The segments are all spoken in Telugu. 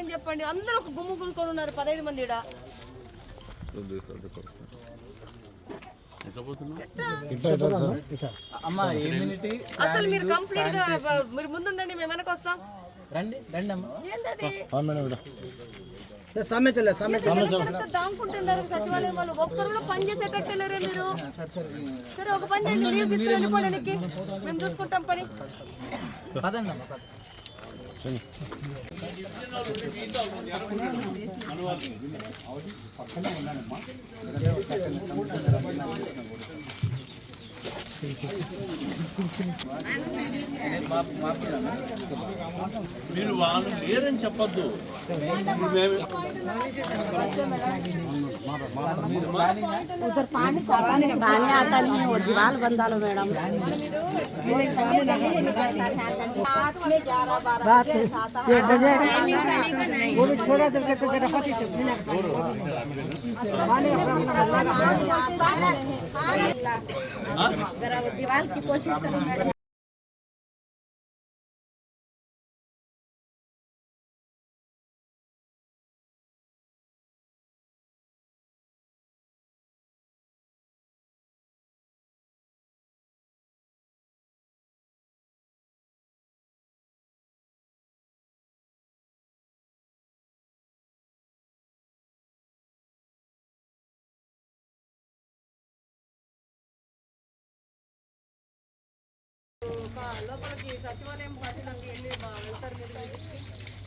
ఏమైంది చెప్పండి? అందరూ ఒక గుమ్ము గురుకొని ఉన్నారు పదహైదు మంది ఇమ్యూనిటీ అసలు మీరు కంప్లీట్గా మీరు ముందుండండి మేము వెనక వస్తాం. రండి రండి అమ్మ చల్లే దాముకుంటున్నారు సచివాలయం వాళ్ళు? ఒక్కరు కూడా పని చేసేటట్టు లేరే మీరు? సరే ఒక పని చేయండి లీవ్ మేము చూసుకుంటాం పని. పదండి అమ్మ. మీరు వాళ్ళు లేరని చెప్పొద్దు. उधर पानी पानी आता नहीं है। वो दीवार बंदा लो मैडम बात ये बजे वो भी छोड़ा तो कहते जरा पति से बिना दीवार की कोशिश లోపలికి సచివాలయం కట్టడానికి వెళ్ళి మా వెళ్తారు మీరు.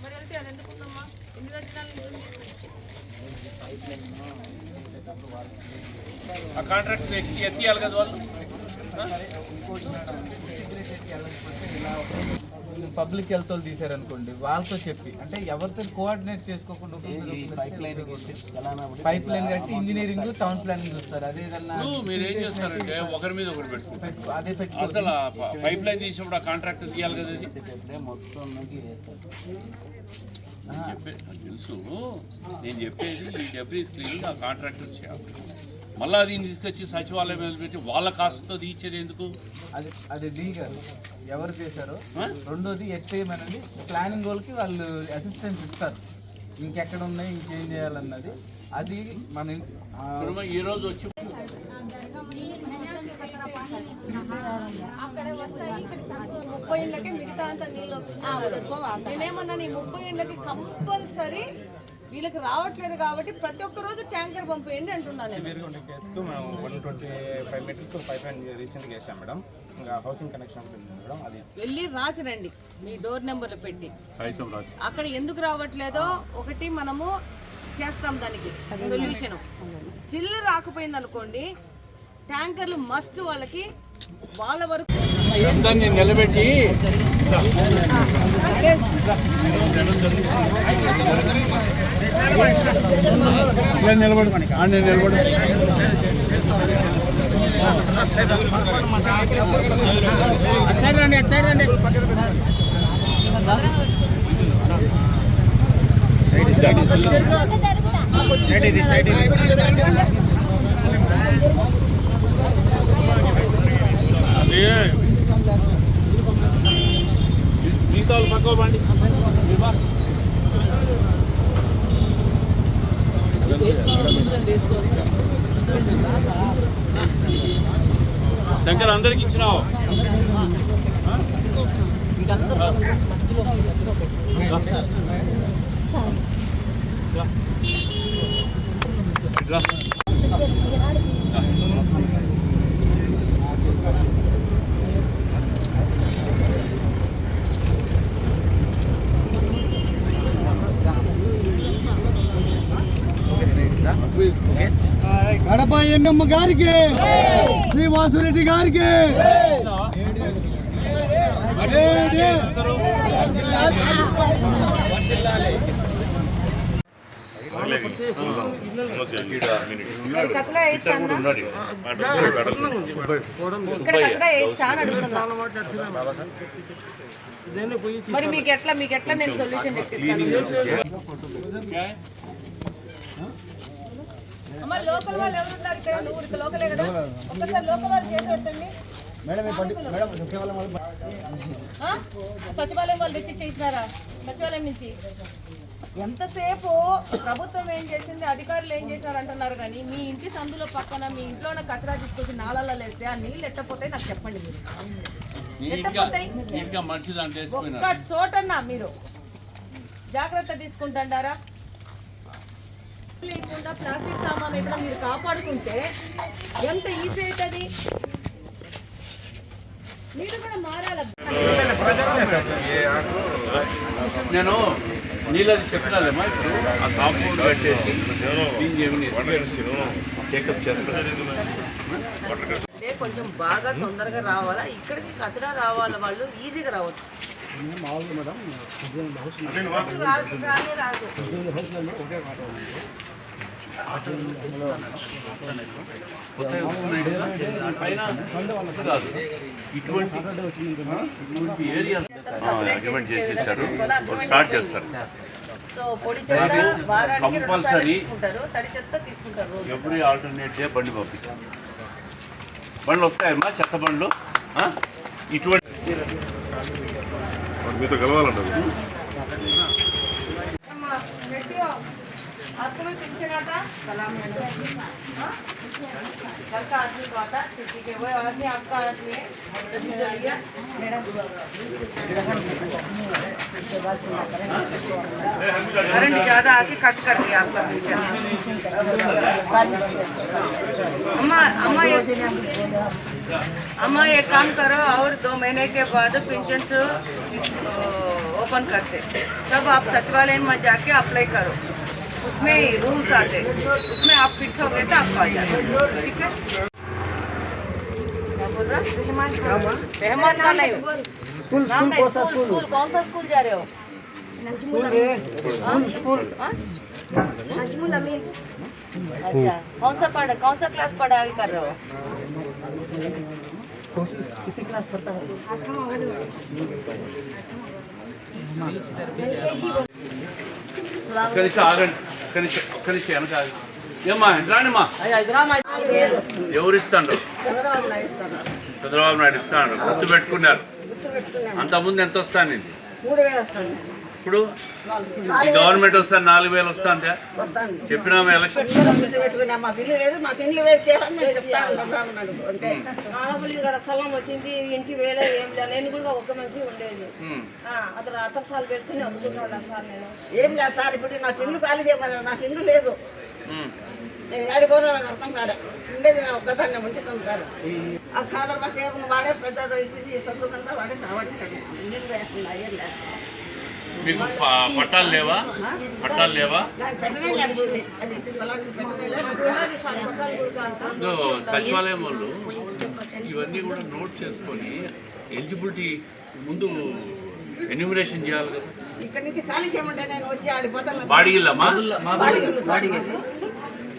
మరి వెళ్తే అది ఎందుకు ఉందమ్మా ఎన్ని రోజుల ఆ కాంట్రాక్ట్ ఎత్తి ఎత్తియాలి కదా వాళ్ళు? పబ్లిక్ హెల్త్ వాళ్ళు తీసారనుకోండి వాళ్ళతో చెప్పి అంటే ఎవరితో కోఆర్డినేట్ చేసుకోకుండా పైప్ లైన్ కట్టి ఇంజనీరింగ్ టౌన్ ప్లానింగ్ చూస్తారు. అదే మీరు ఏం చేస్తారంటే ఒకరి మీద ఒకరు పెట్టుకుంటారు పెట్టు- అదే పెట్టుకో. అసలు పైప్ లైన్ తీసినప్పుడు ఆ కాంట్రాక్ట్ తీయాలి కదా తెలుసు. నేను చెప్పేది ఈ డెబ్రీస్ క్లీనింగ్ ఆ కాంట్రాక్టర్ చేయాలి మళ్ళీ దీన్ని తీసుకొచ్చి సచివాలయం మీద పెట్టి వాళ్ళ కాస్ట్తో తీసేది ఎందుకు? అది అది గారు ఎవరు చేశారో? రెండోది ఎట్టేయమనేది ప్లానింగ్ వాళ్ళకి వాళ్ళు అసిస్టెన్స్ ఇస్తారు. ఇంకెక్కడ ఉన్నాయి ఇంకేం చేయాలన్నది. అది మన ఇన్- ఆ, ఇప్పుడు ఈ రోజు వచ్చి ముప్పై ఇండ్లకి మిగతా అంతా నీళ్ళు వస్తుంది నేనేమన్నా నీ ముప్పై ఇండ్లకి కంపల్సరీ వీళ్ళకి రావట్లేదు కాబట్టి ప్రతి ఒక్క రోజు ట్యాంకర్ పంపేయండి అంటున్నాను నేను. సివియర్గా ఉండే కేసుకు మేము one twenty five meters pipeline రీసెంట్గా వేసాం మేడం. ఇంకా హౌసింగ్ కనెక్షన్ ఉంటుంది మేడం అది. వెళ్ళి రాసి రండి మీ డోర్ నెంబర్లు పెట్టి. అక్కడ ఎందుకు రావట్లేదో ఒకటి మనము చేస్తాం దానికి సొల్యూషన్. చిల్లు రాకపోయింది అనుకోండి ట్యాంకర్లు మస్ట్ వాళ్ళకి వాళ్ళ వరకు అందరినీ నిలబెట్టి నిలబడి. నిలబడి. అదే. మిగతా వాళ్ళు పక్క పండి శంకర్ అందరికి ఇచ్చినావు. రా. కడప ఎన్నమ్మ గారికి శ్రీ వాసురెడ్డి గారికి. మరి మీకు ఎట్లా మీకు ఎట్లా నేను సొల్యూషన్ చెప్పిస్తాను? అమ్మ లోకల్ వాళ్ళు ఎవరు ఉన్నారు ఇక్కడ ఇక్కడ లోకలే కదా? ఒక్కసారి లోకల్ వాళ్ళు చేసేటండి సచివాలయం వాళ్ళు తెచ్చి చేసినారా సచివాలయం నుంచి? ఎంతసేపు ప్రభుత్వం ఏం చేసింది అధికారులు ఏం చేశారు అంటున్నారు కానీ మీ ఇంటి సందులో పక్కన మీ ఇంట్లో ఉన్న కచరా తీసుకొచ్చి నాళాలలో వేస్తే ఆ నీళ్ళు ఎట్టపోతే నాకు చెప్పండి మీరు. ఒక్క చోటన్నా మీరు. జాగ్రత్త తీసుకుంటారా లేకుండా ప్లాస్టిక్ సామాన్ ఎక్కడ మీరు కాపాడుకుంటే ఎంత ఈజీ అవుతుంది? మీరు కూడా మారాలి? నేను నీళ్ళది చెప్పినాలేమా ఇప్పుడు. ఆ కాంపౌండ్ కట్టేసి చెకప్ చేస్తాను అంటే కొంచెం బాగా తొందరగా రావాలా? ఇక్కడికి కచరా రావాలి వాళ్ళు ఈజీగా రావచ్చు. రాదు, రానే రాదు. ఇటువంటి ఏరియా అగ్రిమెంట్ చేసేసారు స్టార్ట్ చేస్తారు కంపల్సరీ ఎవ్రీ ఆల్టర్నేట్ డే బండి పంపించాం బండ్లు వస్తాయమ్మా చెత్త బండ్లు ఇటువంటి మీతో కలవాలంట आपको पेंशन आता सलाम हाँ? घर का आदमी को आता आपका आदमी है। करंट ज़्यादा आके कट कर दिया आपका पेंशन अम्मा अम्मा ये अम्मा एक काम करो, और दो महीने के बाद पेंशन ओपन करते। तब आप सचिवालय में जाके अप्लाई करो। उसमें रूल्स आते उसमें आप फिट हो गए तो आपको आ जाते ठीक है? क्या बोल रहा? रहमान का नहीं स्कूल स्कूल स्कूल स्कूल? कौन सा स्कूल जा रहे हो? हाँ? हाँ? अच्छा कौन सा पढ़ कौन सा क्लास पढ़ाई कर रहे हो? కలిసి ఆగండి. కలిసి కలిసి వెనక ఏమ్మా రానిమ్మా ఎవరు ఇస్తాండ్రు చంద్రబాబు నాయుడు ఇస్తాడు గుర్తు పెట్టుకున్నారు అంతకుముందు ఎంత వస్తానండి మూడు వస్తుంది ఇప్పుడు ఈ గవర్నమెంట్ వస్తాను నాలుగు వేలు వస్తాందా. వస్తుంది చెప్పినాము ఎలక్షన్ గుర్తు పెట్టుకున్నా మాకు ఇల్లు లేదు మాకు ఇల్లు వేసి చేయాలని మేము చెప్తా ఉంటాం అన్నాడు అంతే ఇక్కడ స్థలం వచ్చింది ఇంటి వేలే ఏం లేదు నేను కూడా ఉండేది అతను అమ్ముకున్నాడు సార్ నేను ఏం లేదు సార్ ఇప్పుడు నాకు ఇల్లు ఖాళీ చేయమన్నారు నాకు ఇల్లు లేదు. నేను ఏడిపోయినా నాకు అర్థం కాలే. ఉండేది నేను ఒక్కదాన్ని కాదు. ఆ కాదర్ బస్ వాడే పెద్ద ఇది సందుకంతా వాడే కాబట్టి ఇల్లు వేస్తున్నా ఏం లేదు. మీకు పట్టాలు లేవా? పట్టాలు లేవా? సచివాలయం వాళ్ళు ఇవన్నీ కూడా నోట్ చేసుకొని ఎలిజిబిలిటీ ముందు ఎన్యూమరేషన్ చేయాలి కదా. ఇక్కడి నుంచి ఖాళీ చేయమంటే నేను వచ్చి ఆడిపోతాను బాడిగిల్లమ్మా? బాడిగిల్లు బాడిగిల్లు.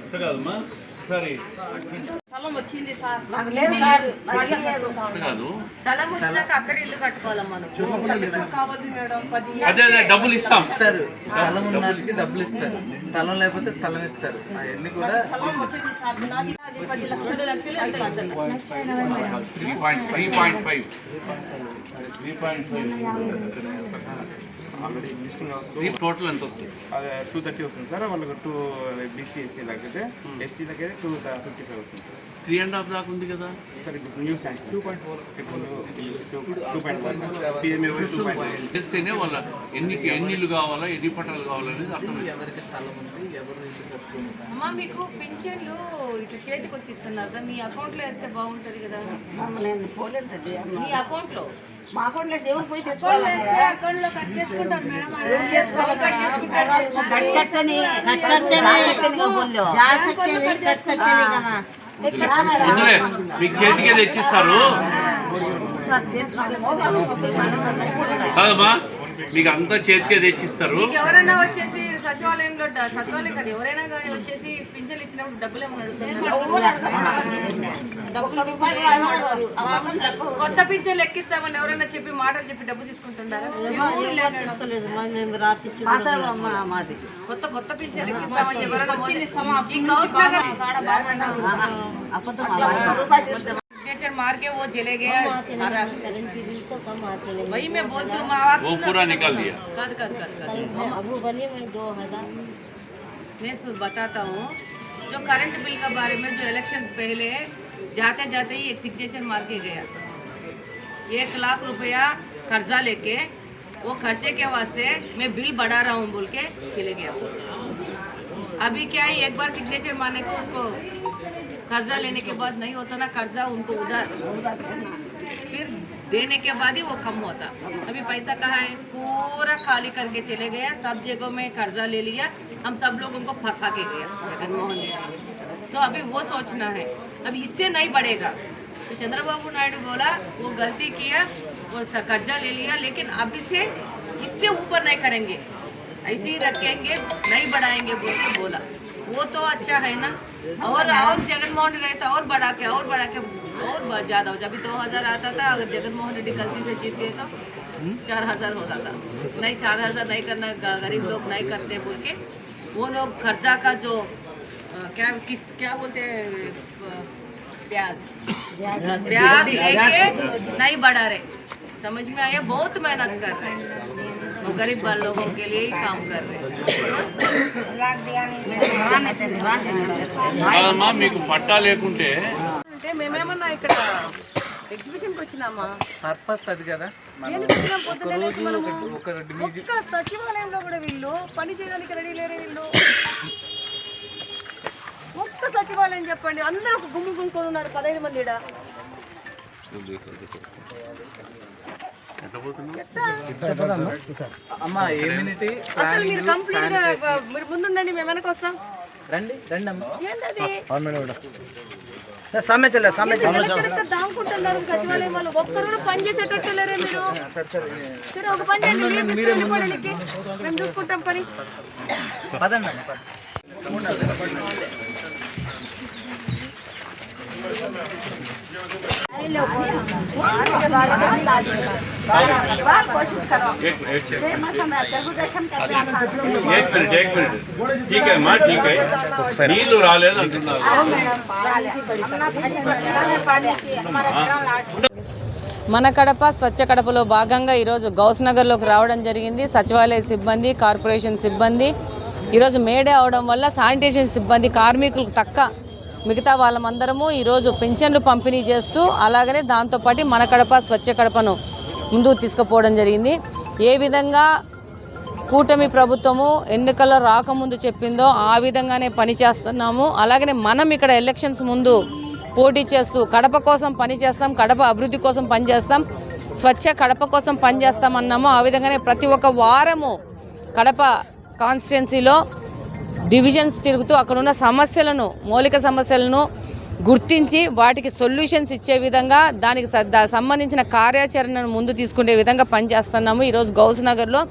అంతే కాదమ్మా సరే. స్థలం వచ్చింది సార్. నాకు లేదు సార్. నాకు ఇల్లు లేదు. అంతే కాదు. స్థలం వచ్చినాక అక్కడ ఇల్లు కట్టుకోవాలి మనం? కావద్దు మేడం? పది అదే అదే డబ్బులు ఇస్తాం. ఇస్తారు. స్థలం ఉన్న వాళ్ళకి డబ్బులు ఇస్తారు. స్థలం లేకపోతే స్థలం ఇస్తారు. అవన్నీ కూడా స్థలం వచ్చింది సార్. నాది అది పది లక్షలు రెండు లక్షలు ఎంత ఇస్తారు three point three point five. Three point five. Already అవసరం త్రీ టోటల్ ఎంత వస్తుంది? అదే టూ థర్టీ వస్తుంది సార్. వాళ్ళకి టూ బీసీఎస్సీ లాగైతే ఎస్టీ దగ్గర టూ ఫిఫ్టీ ఫైవ్ వస్తుంది సార్. త్రీ అండ్ హాఫ్ దాకా ఉంది కదా? సార్ ఇప్పుడు new science two point four ఇప్పుడు two point four PMA two point four చేస్తేనే వాళ్ళ ఎన్ని ఎన్ని ఇల్లు కావాలా ఎన్ని పట్టాలు కావాలనేది అర్థమైంది. ఎవరికి స్థలం ఉంది ఎవరు అమ్మా మీకు పింఛన్లు ఇట్లా చేతికి వచ్చి ఇస్తున్నారు కదా మీ అకౌంట్లో వేస్తే బాగుంటది కదా. మీ అకౌంట్లో మా అకౌంట్లో దేవుడు పోయి తెచ్చుకోవాలి? అకౌంట్లో కట్ చేసుకుంటాం మేడం కట్ చేసుకుంటారు ముందులే మీకు చేతికే తెచ్చిస్తారు. కాదమ్మా మీకు అంతా చేతికే తెచ్చిస్తారు. మీకు ఎవరైనా వచ్చేసి సచివాలయంలో సచివాలయం కాదు ఎవరైనా కానీ వచ్చేసి పింఛన్ ఇచ్చినప్పుడు డబ్బులు ఏమన్నా కొత్త పింఛన్ లెక్కిస్తామని ఎవరైనా చెప్పి మాటలు చెప్పి డబ్బు తీసుకుంటున్నారా? కొత్త కొత్త పింఛన్ లెక్కిస్తామని ఎవరైనా మార్గే మార్కే ఓ జలేగే. के तो कम आते नहीं वही मैं बोलती हूँ माँ बाप वो पूरा सुनो, निकाल दिया। कर कर कर कर। अब मैं दो हज़ार। मैं सु- बताता हूँ जो करंट बिल के बारे में जो इलेक्शंस पहले जाते जाते ही एक सिग्नेचर मार के गया। एक लाख रुपया कर्जा लेके वो खर्चे के वास्ते मैं बिल बढ़ा रहा हूँ बोल के चले गया। अभी क्या है एक बार सिग्नेचर मारने को उसको कर्जा लेने के बाद नहीं होता ना कर्जा उनको उधर फिर देने के बाद ही वो कम होता। अभी पैसा कहाँ है? पूरा खाली करके चले गए सब जगहों में कर्जा ले लिया, हम सब लोग उनको फंसा के गया जगनमोहन रेड्डी तो अभी वो सोचना है। अभी इससे नहीं बढ़ेगा। तो चंद्रबाबू नायडू बोला, वो गलती किया, वो कर्जा ले लिया, लेकिन अभी से इससे ऊपर नहीं करेंगे। ऐसे ही रखेंगे, नहीं बढ़ाएँगे बोल के बोला। वो तो अच्छा है ना। और और जगनमोहन रहता और बढ़ा के, और बढ़ा के और ब- ज्यादा हो जाए अभी दो हजार आता था अगर जगनमोहन रेड्डी गलती से जीत गए तो चार हजार होता था नहीं चार हजार नहीं करना ग- गरीब लोग नहीं करते बोल के वो लोग खर्चा का जो अ, क्या किस क्या बोलते हैं अ, ब्याज ब्याज लेके नहीं बढ़ा रहे समझ में आया बहुत मेहनत कर रहे हैं वो गरीब लोगों के लिए ही काम कर रहे हैं కాదమ్మా మీకు పట్టా లేకుంటే అంటే మేమేమన్నా ఇక్కడ ఎగ్జిబిషన్కి వచ్చినామా? పర్పస్ అది కదా. ఒక్క సచివాలయంలో కూడా వీళ్ళు పని చేయడానికి రెడీ లేరే వీళ్ళు. ఒక్క సచివాలయం చెప్పండి. అందరూ ఒక గుమ్ము గుమ్ముకొని ఉన్నారు పదహైదు మంది పోతున్నావు అమ్మ అసలు మీరు కంప్లీట్ మీరు ముందుండండి మేము వెనక వస్తాం. రండి రండి అమ్మ. ఏంటది? సామె చల్ల సామె ఎక్కడ దాముకుంటున్నారు సచివాలయం వాళ్ళు ఒక్కరు కూడా పని చేసేటట్టు లేరే మీరు సరే ఒక పని చేయండి. మేము చూసుకుంటాం పని. పదండి అమ్మ నీళ్ళు రాలేదు అంటున్నారు మన కడప స్వచ్ఛ కడపలో భాగంగా ఈరోజు గౌస్నగర్లోకి రావడం జరిగింది. సచివాలయ సిబ్బంది కార్పొరేషన్ సిబ్బంది. ఈరోజు మేడే అవడం వల్ల శానిటేషన్ సిబ్బంది కార్మికులకు తక్క మిగతా వాళ్ళమందరము ఈరోజు పింఛన్లు పంపిణీ చేస్తూ అలాగనే దాంతోపాటు మన కడప స్వచ్ఛ కడపను ముందుకు తీసుకుపోవడం జరిగింది. ఏ విధంగా కూటమి ప్రభుత్వము ఎన్నికల్లో రాకముందు చెప్పిందో ఆ విధంగానే పని చేస్తున్నాము. అలాగనే మనం ఇక్కడ ఎలక్షన్స్ ముందు పోటీ చేస్తూ కడప కోసం పని చేస్తాం కడప అభివృద్ధి కోసం పనిచేస్తాం స్వచ్ఛ కడప కోసం పనిచేస్తామన్నాము ఆ విధంగానే ప్రతి ఒక్క వారము కడప కాన్స్టిట్యున్సీలో డివిజన్స్ తిరుగుతూ అక్కడ ఉన్న సమస్యలను మౌలిక సమస్యలను గుర్తించి వాటికి సొల్యూషన్స్ ఇచ్చే విధంగా దానికి దా- సంబంధించిన కార్యాచరణను ముందు తీసుకునే విధంగా పనిచేస్తున్నాము. ఈరోజు గౌస్ నగర్లో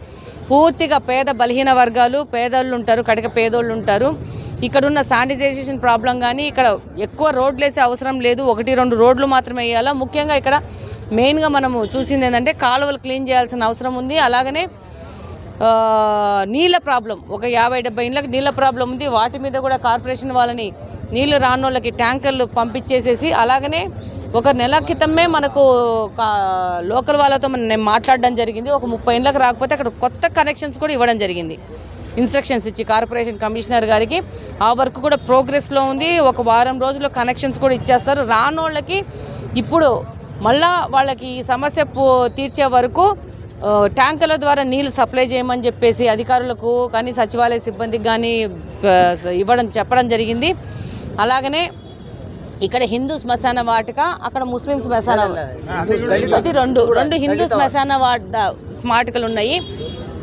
పూర్తిగా పేద బలహీన వర్గాలు పేదోళ్ళు ఉంటారు కటిక పేదోళ్ళు ఉంటారు. ఇక్కడ ఉన్న శానిటైజేషన్ ప్రాబ్లం కానీ ఇక్కడ ఎక్కువ రోడ్లు వేసే అవసరం లేదు. ఒకటి రెండు రోడ్లు మాత్రమే వేయాలా? ముఖ్యంగా ఇక్కడ మెయిన్గా మనము చూసింది ఏంటంటే కాలువలు క్లీన్ చేయాల్సిన అవసరం ఉంది. అలాగనే నీళ్ళ ప్రాబ్లం. ఒక యాభై డెబ్బై ఇళ్ళకి నీళ్ళ ప్రాబ్లం ఉంది. వాటి మీద కూడా కార్పొరేషన్ వాళ్ళని నీళ్ళు రానోళ్ళకి ట్యాంకర్లు పంపించేసేసి అలాగనే ఒక నెల క్రితమే మనకు కా- లోకల్ వాళ్ళతో మనం నేను మాట్లాడడం జరిగింది. ఒక ముప్పై ఇళ్ళకి రాకపోతే అక్కడ కొత్త కనెక్షన్స్ కూడా ఇవ్వడం జరిగింది. ఇన్స్ట్రక్షన్స్ ఇచ్చి కార్పొరేషన్ కమిషనర్ గారికి. ఆ వర్క్ కూడా ప్రోగ్రెస్లో ఉంది. ఒక వారం రోజుల్లో కనెక్షన్స్ కూడా ఇచ్చేస్తారు. రానోళ్ళకి ఇప్పుడు మళ్ళా వాళ్ళకి ఈ సమస్య తీర్చే వరకు ట్యాంకర్ల ద్వారా నీళ్ళు సప్లై చేయమని చెప్పేసి అధికారులకు కానీ సచివాలయ సిబ్బందికి కానీ ఇవ్వడం చెప్పడం జరిగింది. అలాగనే ఇక్కడ హిందూ శ్మశాన వాటిక అక్కడ ముస్లిం శ్మశాన అది రెండు రెండు హిందూ శ్మశాన వాట వాటికలు ఉన్నాయి.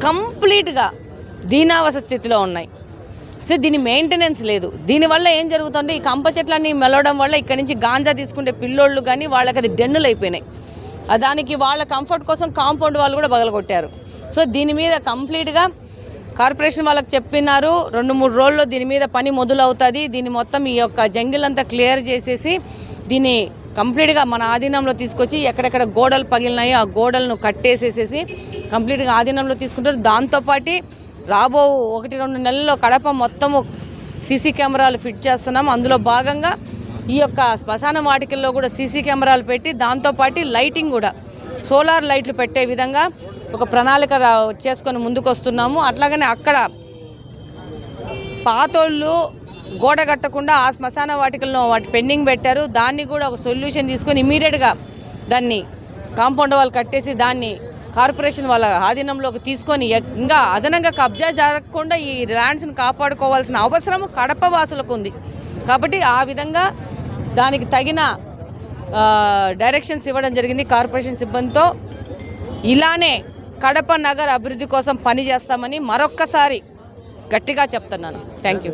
కంప్లీట్గా దీనావస స్థితిలో ఉన్నాయి. సో దీని మెయింటెనెన్స్ లేదు. దీనివల్ల ఏం జరుగుతుంది? ఈ కంప చెట్లన్నీ మెలవడం వల్ల ఇక్కడ నుంచి గాంజా తీసుకుంటే పిల్లోళ్ళు కానీ వాళ్ళకి అది డెన్నులు అయిపోయినాయి దానికి వాళ్ళ కంఫర్ట్ కోసం కాంపౌండ్ వాళ్ళు కూడా బగలగొట్టారు సో దీని మీద కంప్లీట్గా కార్పొరేషన్ వాళ్ళకి చెప్పినారు రెండు మూడు రోజుల్లో దీని మీద పని మొదలవుతుంది. దీన్ని మొత్తం ఈ యొక్క జంగిల్ అంతా క్లియర్ చేసేసి దీన్ని కంప్లీట్గా మన ఆధీనంలో తీసుకొచ్చి ఎక్కడెక్కడ గోడలు పగిలినాయో ఆ గోడలను కట్టేసేసేసి కంప్లీట్గా ఆధీనంలో తీసుకుంటారు. దాంతోపాటు రాబో ఒకటి రెండు నెలల్లో కడప మొత్తము సీసీ కెమెరాలు ఫిట్ చేస్తున్నాం. అందులో భాగంగా ఈ యొక్క శ్మశాన వాటికల్లో కూడా సీసీ కెమెరాలు పెట్టి దాంతోపాటు లైటింగ్ కూడా సోలార్ లైట్లు పెట్టే విధంగా ఒక ప్రణాళిక చేసుకొని ముందుకు వస్తున్నాము అట్లాగనే అక్కడ పాతోళ్ళు గోడ కట్టకుండా ఆ శ్మశాన వాటికలను వాటి పెండింగ్ పెట్టారు. దాన్ని కూడా ఒక సొల్యూషన్ తీసుకొని ఇమీడియట్గా దాన్ని కాంపౌండ్ వాళ్ళు కట్టేసి దాన్ని కార్పొరేషన్ వాళ్ళ ఆధీనంలోకి తీసుకొని ఇంకా అదనంగా కబ్జా జరగకుండా ఈ ల్యాండ్స్ని కాపాడుకోవాల్సిన అవసరం కడప వాసులకు ఉంది. కాబట్టి ఆ విధంగా దానికి తగిన డైరెక్షన్స్ ఇవ్వడం జరిగింది. కార్పొరేషన్ సిబ్బందితో ఇలానే కడప నగర్ అభివృద్ధి కోసం పనిచేస్తామని మరొక్కసారి గట్టిగా చెప్తున్నాను. Thank you